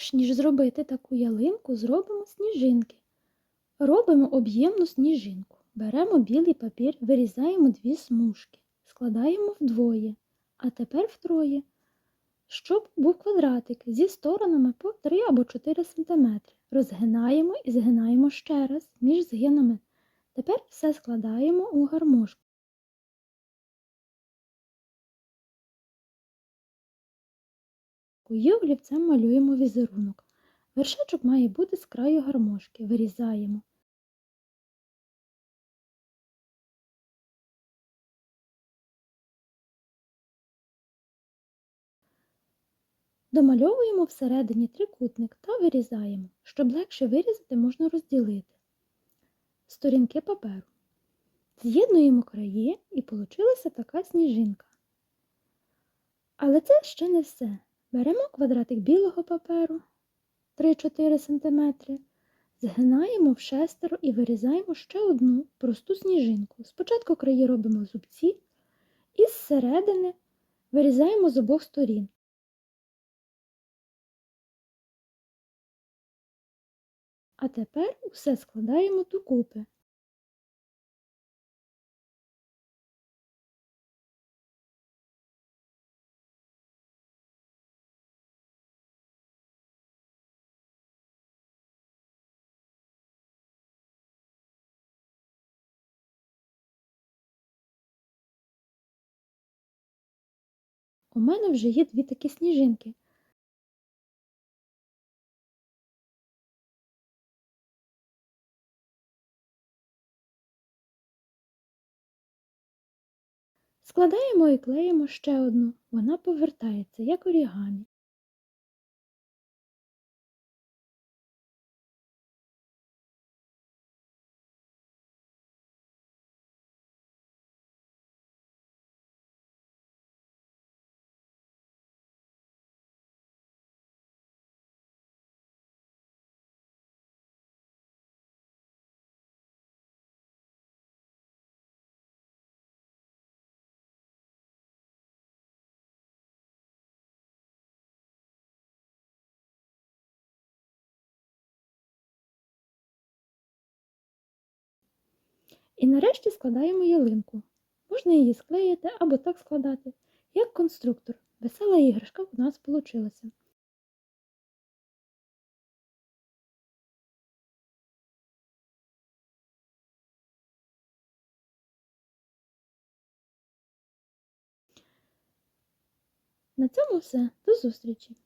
Перш ніж зробити таку ялинку, зробимо сніжинки. Робимо об'ємну сніжинку. Беремо білий папір, вирізаємо дві смужки, складаємо вдвоє, а тепер втроє, щоб був квадратик зі сторонами по 3 або 4 см. Розгинаємо і згинаємо ще раз між згинами. Тепер все складаємо у гармошку. Кую олівцем малюємо візерунок. Вершечок має бути з краю гармошки. Вирізаємо. Домальовуємо всередині трикутник та вирізаємо. Щоб легше вирізати, можна розділити сторінки паперу. З'єднуємо краї і получилася така сніжинка. Але це ще не все. Беремо квадратик білого паперу 3-4 см, згинаємо в шестеро і вирізаємо ще одну просту сніжинку. Спочатку краї робимо зубці і зсередини вирізаємо з обох сторін. А тепер усе складаємо докупи. У мене вже є дві такі сніжинки. Складаємо і клеїмо ще одну. Вона повертається, як орігамі. І нарешті складаємо ялинку. Можна її склеїти або так складати, як конструктор. Весела іграшка у нас вийшла. На цьому все. До зустрічі!